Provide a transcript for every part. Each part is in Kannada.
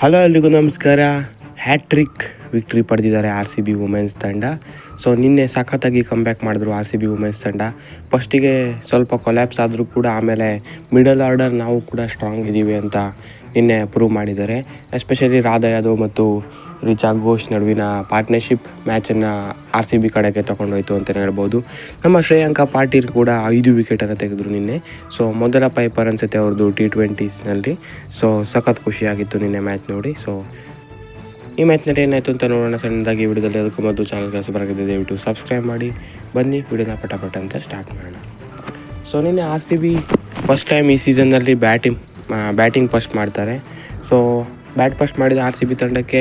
ಹಲೋ ಎಲ್ರಿಗೂ ನಮಸ್ಕಾರ. ಹ್ಯಾಟ್ರಿಕ್ ವಿಕ್ಟ್ರಿ ಪಡೆದಿದ್ದಾರೆ ಆರ್ ಸಿ ಬಿ ವುಮೆನ್ಸ್ ತಂಡ. ಸೊ ನಿನ್ನೆ ಸಖತ್ತಾಗಿ ಕಂಬ್ಯಾಕ್ ಮಾಡಿದ್ರು ಆರ್ ಸಿ ಬಿ ವುಮೆನ್ಸ್ ತಂಡ. ಫಸ್ಟಿಗೆ ಸ್ವಲ್ಪ ಕೊಲ್ಯಾಪ್ಸ್ ಆದರೂ ಕೂಡ ಆಮೇಲೆ ಮಿಡಲ್ ಆರ್ಡರ್ ನಾವು ಕೂಡ ಸ್ಟ್ರಾಂಗ್ ಇದ್ದೀವಿ ಅಂತ ನಿನ್ನೆ ಪ್ರೂವ್ ಮಾಡಿದ್ದಾರೆ. ಎಸ್ಪೆಷಲಿ ರಾಧಾ ಯಾದವ್ ಮತ್ತು ರಿಚಾ ಘೋಷ್ ನಡುವಿನ ಪಾರ್ಟ್ನರ್ಶಿಪ್ ಮ್ಯಾಚನ್ನು ಆರ್ ಸಿ ಬಿ ಕಡೆಗೆ ತೊಗೊಂಡೋಯ್ತು ಅಂತಲೇ ಹೇಳ್ಬೋದು. ನಮ್ಮ ಶ್ರೇಯಾಂಕ ಪಾಟೀಲ್ ಕೂಡ ಐದು ವಿಕೆಟನ್ನು ತೆಗೆದ್ರು ನಿನ್ನೆ. ಸೊ ಮೊದಲ ಪೈಪರ್ ಅನ್ಸುತ್ತೆ ಅವ್ರದ್ದು ಟಿ ಟ್ವೆಂಟೀಸ್ನಲ್ಲಿ ಸೊ ಸಖತ್ ಖುಷಿಯಾಗಿತ್ತು ನಿನ್ನೆ ಮ್ಯಾಚ್ ನೋಡಿ. ಸೊ ಈ ಮ್ಯಾಚ್ನಲ್ಲಿ ಏನಾಯಿತು ಅಂತ ನೋಡೋಣ. ಸಣ್ಣದಾಗಿ ವಿಡಿಯೋದಲ್ಲಿ ಅದಕ್ಕೂ ಮೊದಲು ಚಾನಲ್ ಕೆಲಸ ಬರಕಿದೆ ದಯವಿಟ್ಟು ಸಬ್ಸ್ಕ್ರೈಬ್ ಮಾಡಿ. ಬನ್ನಿ, ವಿಡಿಯೋನ ಪಟಪಟ ಅಂತ ಸ್ಟಾರ್ಟ್ ಮಾಡೋಣ. ಸೊ ನಿನ್ನೆ R C B first time ಈ ಸೀಸನ್ನಲ್ಲಿ ಬ್ಯಾಟಿಂಗ್ ಬ್ಯಾಟಿಂಗ್ ಫಸ್ಟ್ ಮಾಡ್ತಾರೆ. ಸೊ ಬ್ಯಾಟ್ ಫಸ್ಟ್ ಮಾಡಿದ ಆರ್ ಸಿ ಬಿ ತಂಡಕ್ಕೆ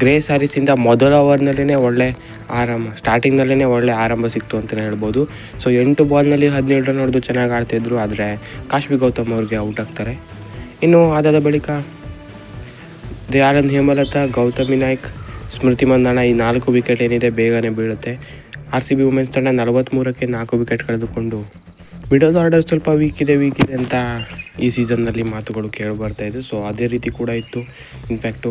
ಗ್ರೇ ಸ್ಯಾರೀಸಿಂದ ಮೊದಲ ಓವರ್ನಲ್ಲೇ ಒಳ್ಳೆ ಆರಂಭ ಸ್ಟಾರ್ಟಿಂಗ್ನಲ್ಲೇ ಒಳ್ಳೆ ಆರಂಭ ಸಿಕ್ತು ಅಂತಲೇ ಹೇಳ್ಬೋದು. ಸೊ ಎಂಟು ಬಾಲ್ನಲ್ಲಿ ಹದಿನೇಳು ರನ್ ಹೊಡೆದು ಚೆನ್ನಾಗಿ ಆಡ್ತಿದ್ರು ಆದರೆ ಕಾಶ್ವಿ ಗೌತಮ್ ಅವ್ರಿಗೆ ಔಟ್ ಆಗ್ತಾರೆ. ಇನ್ನು ಅದಾದ ಬಳಿಕ ದಯಾನಂದ್ ಹೇಮಲತಾ, ಗೌತಮಿ ನಾಯ್ಕ್, ಸ್ಮೃತಿ ಮಂದಣ್ಣ ಈ ನಾಲ್ಕು ವಿಕೆಟ್ ಏನಿದೆ ಬೇಗನೆ ಬೀಳುತ್ತೆ. ಆರ್ ಸಿ ಬಿ ವುಮೆನ್ಸ್ ತಂಡ ನಲವತ್ತ್ಮೂರಕ್ಕೆ ನಾಲ್ಕು ವಿಕೆಟ್ ಕಳೆದುಕೊಂಡು ಬಿಡೋದು ಆರ್ಡರ್ ಸ್ವಲ್ಪ ವೀಕ್ ಇದೆ ವೀಕ್ ಇದೆ ಅಂತ ಈ ಸೀಸನ್ನಲ್ಲಿ ಮಾತುಗಳು ಕೇಳಿ ಬರ್ತಾ ಇದೆ. ಸೊ ಅದೇ ರೀತಿ ಕೂಡ ಇತ್ತು. ಇನ್ಫ್ಯಾಕ್ಟು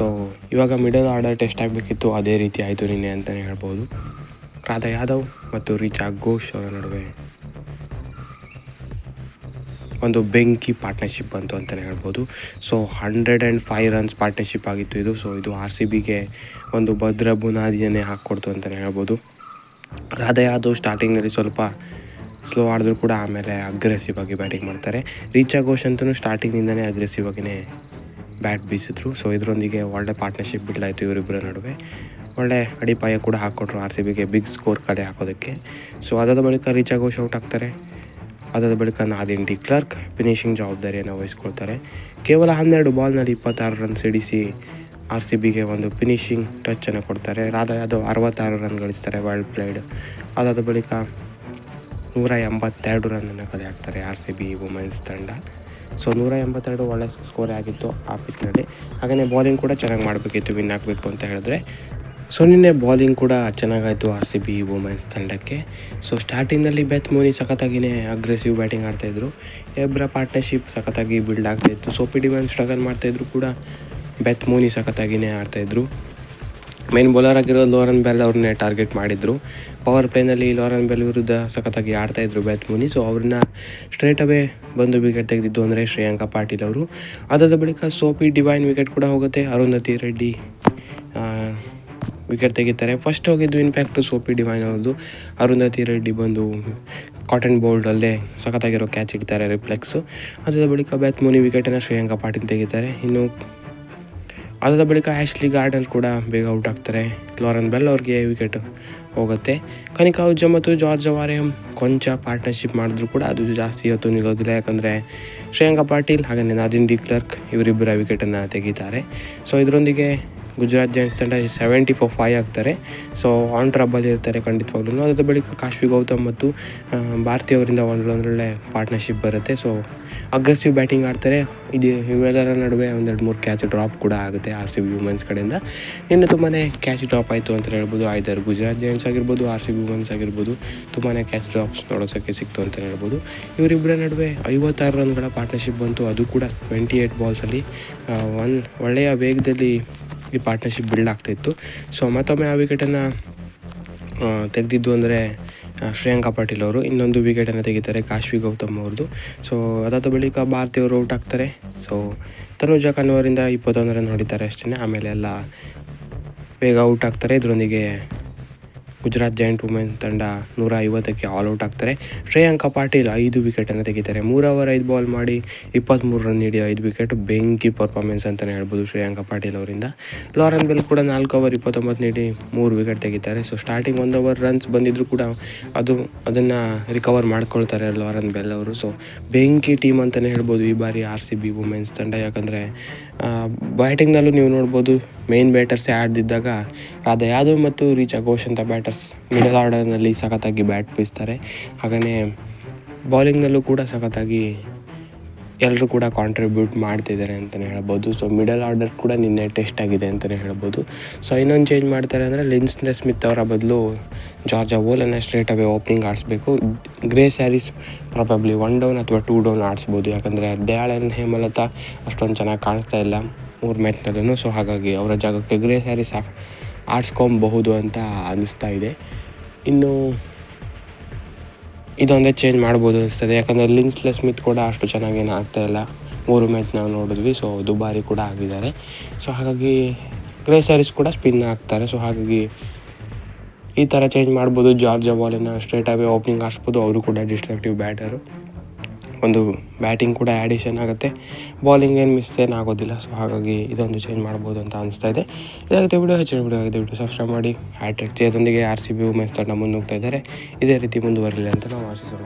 ಸೊ ಇವಾಗ ಮಿಡಲ್ ಆರ್ಡರ್ ಟೆಸ್ಟ್ ಆಗಬೇಕಿತ್ತು, ಅದೇ ರೀತಿ ಆಯಿತು ನಿನ್ನೆ ಅಂತಲೇ ಹೇಳ್ಬೋದು. ರಾಧಾ ಯಾದವ್ ಮತ್ತು ರಿಚಾ ಘೋಷ್ ಅವರ ನಡುವೆ ಒಂದು ಬೆಂಕಿ ಪಾರ್ಟ್ನರ್ಶಿಪ್ ಬಂತು ಅಂತಲೇ ಹೇಳ್ಬೋದು. So hundred and five runs partnership ಆಗಿತ್ತು ಇದು. ಸೊ ಇದು ಆರ್ ಸಿ ಬಿಗೆ ಒಂದು ಭದ್ರ ಬುನಾದಿಯನ್ನೇ ಹಾಕ್ಕೊಡ್ತು ಅಂತಲೇ ಹೇಳ್ಬೋದು. ರಾಧಾ ಯಾದವ್ ಸ್ಟಾರ್ಟಿಂಗ್ನಲ್ಲಿ ಸ್ವಲ್ಪ ಸ್ಲೋ ಆಡಿದ್ರು ಕೂಡ ಆಮೇಲೆ ಅಗ್ರೆಸಿವ್ ಆಗಿ ಬ್ಯಾಟಿಂಗ್ ಮಾಡ್ತಾರೆ. ರೀಚಾ ಘೋಷ್ ಅಂತೂ ಸ್ಟಾರ್ಟಿಂಗಿಂದನೇ ಅಗ್ರೆಸಿವ್ ಆಗಿನೇ ಬ್ಯಾಟ್ ಬೀಸಿದ್ರು. ಸೊ ಇದರೊಂದಿಗೆ ಒಳ್ಳೆ ಪಾರ್ಟ್ನರ್ಶಿಪ್ ಬಿಲ್ಡ್ ಆಯಿತು ಇವರಿಬ್ಬರ ನಡುವೆ. ಒಳ್ಳೆ ಅಡಿಪಾಯ ಕೂಡ ಹಾಕ್ಕೊಟ್ರು ಆರ್ ಸಿ ಬಿಗೆ ಬಿಗ್ ಸ್ಕೋರ್ ಕಲೆ ಹಾಕೋದಕ್ಕೆ. ಸೊ ಅದಾದ ಬಳಿಕ ರೀಚ್ ಆಗೋ ಶೌಟ್ ಆಗ್ತಾರೆ ಅದಾದ ಬಳಿಕ ನಾದಿನ್ ಡಿ ಕ್ಲರ್ಕ್ ಫಿನಿಷಿಂಗ್ ಜವಾಬ್ದಾರಿಯನ್ನು ವಹಿಸ್ಕೊಳ್ತಾರೆ. ಕೇವಲ ಹನ್ನೆರಡು ಬಾಲ್ನಲ್ಲಿ ಇಪ್ಪತ್ತಾರು ರನ್ ಸಿಡಿಸಿ ಆರ್ ಸಿ ಬಿಗೆ ಒಂದು ಫಿನಿಷಿಂಗ್ ಟಚ್ಚನ್ನು ಕೊಡ್ತಾರೆ. ರಾಧಾ ಯಾದವ್ ಅರವತ್ತಾರು ರನ್ ಗಳಿಸ್ತಾರೆ ವರ್ಲ್ಡ್ ಪ್ಲೇಡ್ ಅದಾದ ಬಳಿಕ ನೂರ ಎಂಬತ್ತೆರಡು ರನ್ನನ್ನು ಕಲೆ ಹಾಕ್ತಾರೆ ಆರ್ ಸಿ ಬಿ ವುಮೆನ್ಸ್ ತಂಡ. ಸೊ ನೂರ ಎಂಬತ್ತೆರಡು ಒಳ್ಳೆ ಸ್ಕೋರ್ ಆಗಿತ್ತು ಆ ಪಿಚ್ನಲ್ಲಿ ಹಾಗೆಯೇ ಬಾಲಿಂಗ್ ಕೂಡ ಚೆನ್ನಾಗಿ ಮಾಡಬೇಕಿತ್ತು ವಿನ್ ಆಗಬೇಕು ಅಂತ ಹೇಳಿದ್ರೆ. ಸೊ ನಿನ್ನೆ ಬಾಲಿಂಗ್ ಕೂಡ ಚೆನ್ನಾಗಾಯಿತು ಆರ್ ಸಿ ಬಿ ವುಮೆನ್ಸ್ ತಂಡಕ್ಕೆ. ಸೊ ಸ್ಟಾರ್ಟಿಂಗಲ್ಲಿ ಬೆತ್ ಮೋನಿ ಸಖತ್ತಾಗಿನೇ ಅಗ್ರೆಸಿವ್ ಬ್ಯಾಟಿಂಗ್ ಆಡ್ತಾಯಿದ್ರು ಇಬ್ಬರ ಪಾರ್ಟ್ನರ್ಶಿಪ್ ಸಖತ್ತಾಗಿ ಬಿಲ್ಡ್ ಆಗ್ತಾಯಿತ್ತು ಸೋಪಿ ಡಿಮ್ಯಾನ್ ಸ್ಟ್ರಗಲ್ ಮಾಡ್ತಾಯಿದ್ರು ಕೂಡ ಬೆತ್ ಮೋನಿ ಸಖತ್ತಾಗಿನೇ ಆಡ್ತಾಯಿದ್ರು ಮೇನ್ ಬೌಲರ್ ಆಗಿರೋ ಲೋರನ್ ಬೆಲ್ ಅವ್ರನ್ನೇ ಟಾರ್ಗೆಟ್ ಮಾಡಿದ್ರು. ಪವರ್ ಪ್ಲೇನಲ್ಲಿ ಲೋರನ್ ಬೆಲ್ ವಿರುದ್ಧ ಸಖತ್ತಾಗಿ ಆಡ್ತಾಯಿದ್ರು ಬ್ಯಾಟ್ ಮುನಿ ಸೊ ಅವ್ರನ್ನ ಸ್ಟ್ರೇಟ್ ಅವೇ ಬಂದು ವಿಕೆಟ್ ತೆಗೆದಿದ್ದು ಅಂದರೆ ಶ್ರೇಯಾಂಕ ಪಾಟೀಲ್ ಅವರು. ಅದಾದ ಬಳಿಕ ಸೋಪಿ ಡಿವೈನ್ ವಿಕೆಟ್ ಕೂಡ ಹೋಗುತ್ತೆ. ಅರುಂಧತಿ ರೆಡ್ಡಿ ವಿಕೆಟ್ ತೆಗಿತಾರೆ. ಫಸ್ಟ್ ಹೋಗಿದ್ದು ಇನ್ಫ್ಯಾಕ್ಟ್ ಸೋಪಿ ಡಿವೈನ್ ಅವ್ರದ್ದು. ಅರುಂಧತಿ ರೆಡ್ಡಿ ಬಂದು ಕಾಟನ್ ಬೋಲ್ಡಲ್ಲೇ ಸಖತ್ತಾಗಿರೋ ಕ್ಯಾಚ್ ಇಡ್ತಾರೆ ರಿಫ್ಲೆಕ್ಸು ಅದಾದ ಬಳಿಕ ಬ್ಯಾತ್ ಮುನಿ ವಿಕೆಟನ್ನು ಶ್ರೇಯಾಂಕ ಪಾಟೀಲ್ ತೆಗಿತಾರೆ. ಇನ್ನು ಅದಾದ ಬಳಿಕ ಆ್ಯಶ್ಲಿ ಗಾರ್ಡನ್ ಕೂಡ ಬೇಗ ಔಟ್ ಆಗ್ತಾರೆ. ಲಾರನ್ ಬೆಲ್ ಅವ್ರಿಗೆ ವಿಕೆಟ್ ಹೋಗುತ್ತೆ. ಕನಿಕಾ, ಉಜ್ಜ ಮತ್ತು ಜಾರ್ಜ್ ವಾರಿಯಂ ಕೊಂಚ ಪಾರ್ಟ್ನರ್ಶಿಪ್ ಮಾಡಿದ್ರು ಕೂಡ ಅದು ಜಾಸ್ತಿ ಹೊತ್ತು ನಿಲ್ಲೋದಿಲ್ಲ. ಯಾಕಂದರೆ ಶ್ರೇಯಾಂಕ ಪಾಟೀಲ್ ಹಾಗೆಯೇ ನಾದಿನ್ ಡಿ ಕ್ಲರ್ಕ್ ಇವರಿಬ್ಬರ ವಿಕೆಟನ್ನು ತೆಗೀತಾರೆ. ಸೊ, ಇದರೊಂದಿಗೆ ಗುಜರಾತ್ ಜೈನ್ಸ್ ತಂಡ ಸೆವೆಂಟಿ ಫೋರ್ ಫೈವ್ ಆಗ್ತಾರೆ. ಸೊ ಆನ್ ಟ್ರಬಲ್ ಇರ್ತಾರೆ ಖಂಡಿತವಾಗ್ಲೂ. ಅದಾದ ಬಳಿಕ ಕಾಶ್ವಿ ಗೌತಮ್ ಮತ್ತು ಭಾರತಿ ಅವರಿಂದ ಒಂದೊಂದೊಳ್ಳೆ ಪಾರ್ಟ್ನರ್ಶಿಪ್ ಬರುತ್ತೆ. ಸೊ ಅಗ್ರೆಸಿವ್ ಬ್ಯಾಟಿಂಗ್ ಆಡ್ತಾರೆ. ಇದು ಇವೆಲ್ಲರ ನಡುವೆ ಒಂದೆರಡು ಮೂರು ಕ್ಯಾಚ್ ಡ್ರಾಪ್ ಕೂಡ ಆಗುತ್ತೆ ಆರ್ ಸಿ ಬಿ ವುಮೆನ್ಸ್ ಕಡೆಯಿಂದ. ಇನ್ನು ತುಂಬಾ ಕ್ಯಾಚ್ ಡ್ರಾಪ್ ಆಯಿತು ಅಂತ ಹೇಳ್ಬೋದು. ಐದರ್ ಗುಜರಾತ್ ಜೈಂಟ್ಸ್ ಆಗಿರ್ಬೋದು ಆರ್ ಸಿ ಬಿ ವುಮೆನ್ಸ್ ಆಗಿರ್ಬೋದು ತುಂಬಾ ಕ್ಯಾಚ್ ಡ್ರಾಪ್ಸ್ ನೋಡೋಸೋಕ್ಕೆ ಸಿಕ್ತು ಅಂತ ಹೇಳ್ಬೋದು. ಇವರಿಬ್ಬರ ನಡುವೆ ಐವತ್ತಾರು ರನ್ಗಳ ಪಾರ್ಟ್ನರ್ಶಿಪ್ ಬಂತು. ಅದು ಕೂಡ ಟ್ವೆಂಟಿ ಏಯ್ಟ್ ಬಾಲ್ಸಲ್ಲಿ ಒನ್ ಒಳ್ಳೆಯ ವೇಗದಲ್ಲಿ ಈ ಪಾರ್ಟ್ನರ್ಶಿಪ್ ಬಿಲ್ಡ್ ಆಗ್ತಾಯಿತ್ತು ಸೊ ಮತ್ತೊಮ್ಮೆ ಆ ವಿಕೆಟನ್ನು ತೆಗೆದಿದ್ದು ಅಂದರೆ ಶ್ರೇಯಾಂಕಾ ಪಾಟೀಲ್ ಅವರು. ಇನ್ನೊಂದು ವಿಕೆಟನ್ನು ತೆಗಿತಾರೆ ಕಾಶ್ವಿ ಗೌತಮ್ ಅವ್ರದ್ದು ಸೊ ಅದಾದ ಬಳಿಕ ಭಾರತೀಯವರು ಔಟ್ ಆಗ್ತಾರೆ. ಸೊ ತನುಜ ಕನ್ವರಿಂದ ಇಪ್ಪತ್ತೊಂದು ರನ್ ಹೊಡಿತಾರೆ ಅಷ್ಟೇ ಆಮೇಲೆ ಎಲ್ಲ ಬೇಗ ಔಟ್ ಆಗ್ತಾರೆ. ಇದರೊಂದಿಗೆ ಗುಜರಾತ್ ಜಾಯಿಂಟ್ ವುಮೆನ್ ತಂಡ ನೂರ ಐವತ್ತಕ್ಕೆ ಆಲ್ ಔಟ್ ಆಗ್ತಾರೆ. ಶ್ರೇಯಾಂಕ ಪಾಟೀಲ್ ಐದು ವಿಕೆಟನ್ನು ತೆಗಿತಾರೆ. ಮೂರು ಓವರ್ ಐದು ಬಾಲ್ ಮಾಡಿ ಇಪ್ಪತ್ತ್ಮೂರು ರನ್ ನೀಡಿ ಐದು ವಿಕೆಟ್ ಬೆಂಕಿ ಪರ್ಫಾರ್ಮೆನ್ಸ್ ಅಂತಲೇ ಹೇಳ್ಬೋದು ಶ್ರೇಯಾಂಕ ಪಾಟೀಲ್ ಅವರಿಂದ. ಲಾರನ್ ಬೆಲ್ ಕೂಡ ನಾಲ್ಕು ಓವರ್ ಇಪ್ಪತ್ತೊಂಬತ್ತು ನೀಡಿ ಮೂರು ವಿಕೆಟ್ ತೆಗಿತಾರೆ. ಸೊ ಸ್ಟಾರ್ಟಿಂಗ್ ಒಂದು ಓವರ್ ರನ್ಸ್ ಬಂದಿದ್ದರೂ ಕೂಡ ಅದು, ಅದನ್ನು ರಿಕವರ್ ಮಾಡ್ಕೊಳ್ತಾರೆ ಲಾರನ್ ಬೆಲ್ ಅವರು. ಸೊ ಬೆಂಕಿ ಟೀಮ್ ಅಂತಲೇ ಹೇಳ್ಬೋದು ಈ ಬಾರಿ ಆರ್ ಸಿ ಬಿ ವುಮೆನ್ಸ್ ತಂಡ. ಯಾಕಂದರೆ ಬ್ಯಾಟಿಂಗ್ನಲ್ಲೂ ನೀವು ನೋಡ್ಬೋದು ಮೇನ್ ಬ್ಯಾಟರ್ಸೇ ಆಡ್ದಿದ್ದಾಗ ರಾಧಾ ಯಾದವ್ ಮತ್ತು ರೀಚಾ ಘೋಷ್ ಅಂತ ಬ್ಯಾಟರ್ಸ್ ಮಿಡಲ್ ಆರ್ಡರ್ನಲ್ಲಿ ಸಖತ್ತಾಗಿ ಬ್ಯಾಟ್ ಬೀಸ್ತಾರೆ. ಹಾಗೆಯೇ ಬೌಲಿಂಗ್ನಲ್ಲೂ ಕೂಡ ಸಖತ್ತಾಗಿ ಎಲ್ಲರೂ ಕೂಡ ಕಾಂಟ್ರಿಬ್ಯೂಟ್ ಮಾಡ್ತಿದ್ದಾರೆ ಅಂತಲೇ ಹೇಳ್ಬೋದು. ಸೊ ಮಿಡಲ್ ಆರ್ಡರ್ ಕೂಡ ನಿನ್ನೆ ಟೆಸ್ಟ್ ಆಗಿದೆ ಅಂತಲೇ ಹೇಳ್ಬೋದು. ಸೊ ಇನ್ನೊಂದು ಚೇಂಜ್ ಮಾಡ್ತಾರೆ ಅಂದರೆ ಲಿನ್ಸ್ನೆ ಸ್ಮಿತ್ ಅವರ ಬದಲು ಜಾರ್ಜ್ ಅವೋಲನ್ನು straight away opening ಆಡಿಸ್ಬೇಕು. Grace Harris probably one down ಅಥವಾ ಟೂ ಡೌನ್ ಆಡಿಸ್ಬೋದು. ಯಾಕಂದರೆ ದಯಾಳನ್ ಹೇಮಲತಾ ಅಷ್ಟೊಂದು ಚೆನ್ನಾಗಿ ಕಾಣಿಸ್ತಾ ಇಲ್ಲ ಮೂರು ಮ್ಯಾಚ್ನಲ್ಲೂ ಸೊ ಹಾಗಾಗಿ ಅವರ ಜಾಗಕ್ಕೆ ಗ್ರೇ ಸ್ಯಾರೀಸ್ ಆಡಿಸ್ಕೊಬಹುದು ಅಂತ ಅನ್ನಿಸ್ತಾ ಇದೆ. ಇನ್ನು ಇದೊಂದೇ ಚೇಂಜ್ ಮಾಡ್ಬೋದು ಅನಿಸ್ತದೆ. ಯಾಕಂದರೆ ಲಿನ್ಸ್ಲೆ ಸ್ಮಿತ್ ಕೂಡ ಅಷ್ಟು ಚೆನ್ನಾಗೇನು ಆಗ್ತಾಯಿಲ್ಲ ಮೂರು ಮ್ಯಾಚ್ ನಾವು ನೋಡಿದ್ವಿ ಸೊ ದುಬಾರಿ ಕೂಡ ಆಗಿದ್ದಾರೆ. ಸೊ ಹಾಗಾಗಿ ಗ್ರೇ ಸ್ಯಾರೀಸ್ ಕೂಡ ಸ್ಪಿನ್ ಆಗ್ತಾರೆ. ಸೊ ಹಾಗಾಗಿ ಈ ಥರ ಚೇಂಜ್ ಮಾಡ್ಬೋದು. ಜಾರ್ಜ್ ಬಾಲಿನ ಸ್ಟ್ರೇಟ್ ಅವೇ ಓಪನಿಂಗ್ ಹಾಸ್ಬೋದು ಅವರು ಕೂಡ ಡಿಸ್ಟ್ರಕ್ಟಿವ್ ಬ್ಯಾಟರು ಒಂದು ಬ್ಯಾಟಿಂಗ್ ಕೂಡ ಆ್ಯಡಿಷನ್ ಆಗುತ್ತೆ. ಬಾಲಿಂಗ್ ಏನು ಮಿಸ್ ಏನು ಆಗೋದಿಲ್ಲ ಸೊ ಹಾಗಾಗಿ ಇದೊಂದು ಚೇಂಜ್ ಮಾಡ್ಬೋದು ಅಂತ ಅನಿಸ್ತಾ ಇದೆ. ಇದಾಗುತ್ತೆ ವಿಡಿಯೋ ಹೆಚ್ಚಿನ ವಿಡಿಯೋ ಆಗಿದೆ. ವಿಡಿಯೋ ಸಬ್ಸ್ಕ್ರೈಬ್ ಮಾಡಿ. ಹ್ಯಾಟ್ರಿಕ್ ಜಯದೊಂದಿಗೆ ಆರ್ ಸಿ ಬಿ ವುಮೆನ್ಸ್ ತಂಡ ಮುನ್ನುಗ್ತಾ ಇದ್ದಾರೆ. ಇದೇ ರೀತಿ ಮುಂದುವರಿಲಿ ಅಂತ ನಾವು ಆಶಿಸೋಣ